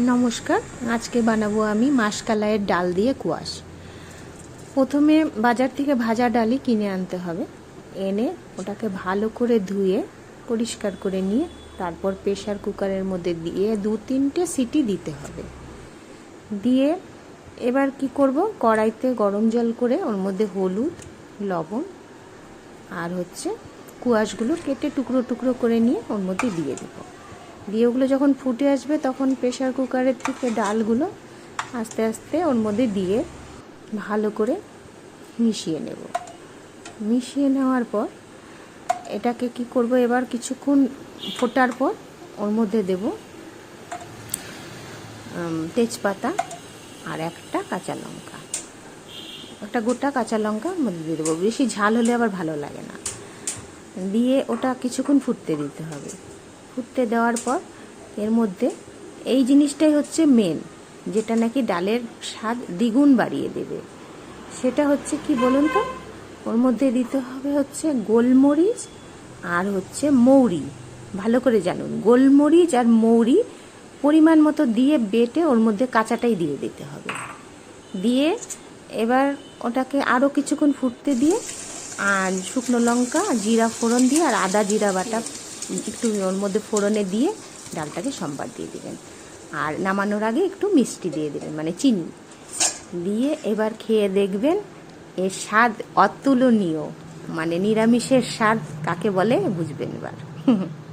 নমস্কার, আজকে বানাবো আমি মাসকালাইয়ের ডাল দিয়ে কুয়াশ। প্রথমে বাজার থেকে ভাজা ডালই কিনে আনতে হবে। এনে ওটাকে ভালো করে ধুয়ে, পরিষ্কার করে নিয়ে, তারপর প্রেশার কুকারের মধ্যে দিয়ে দু তিনটে সিটি দিতে হবে। দিয়ে এবার কি করব? কড়াইতে গরম জল করে ওর মধ্যে হলুদ, লবণ আর হচ্ছে কুয়াশগুলো কেটে টুকরো টুকরো করে নিয়ে ওর মধ্যে দিয়ে দেবো। দিয়ে ওগুলো যখন ফুটে আসবে তখন প্রেশার কুকারের থেকে ডালগুলো আস্তে আস্তে ওর মধ্যে দিয়ে ভালো করে মিশিয়ে নেব। মিশিয়ে নেওয়ার পর এটাকে কি করব এবার কিছুক্ষণ ফোটার পর ওর মধ্যে দেব তেজপাতা আর একটা কাঁচা লঙ্কা। একটা গোটা কাঁচা লঙ্কা মধ্যে দিয়ে দেবো। বেশি ঝাল হলে আবার ভালো লাগে না। দিয়ে ওটা কিছুক্ষণ ফুটতে দিতে হবে। ফুটতে দেওয়ার পর এর মধ্যে এই জিনিসটাই হচ্ছে মেন যেটা নাকি ডালের স্বাদ দ্বিগুণ বাড়িয়ে দেবে। সেটা হচ্ছে কি বলুন তো? ওর মধ্যে দিতে হবে হচ্ছে গোলমরিচ আর হচ্ছে মৌরি। ভালো করে জানুন, গোলমরিচ আর মৌরি পরিমাণ মতো দিয়ে বেটে ওর মধ্যে কাঁচাটাই দিয়ে দিতে হবে। দিয়ে এবার ওটাকে আরও কিছুক্ষণ ফুটতে দিয়ে আর শুকনো লঙ্কা, জিরা ফোড়ন দিয়ে আর আদা, জিরা বাটা একটু ওর মধ্যে ফোড়নে দিয়ে ডালটাকে সম্বার দিয়ে দেবেন। আর নামানোর আগে একটু মিষ্টি দিয়ে দেবেন মানে চিনি। দিয়ে এবার খেয়ে দেখবেন এর স্বাদ অতুলনীয় মানে নিরামিষের স্বাদ কাকে বলে বুঝবেন এবার।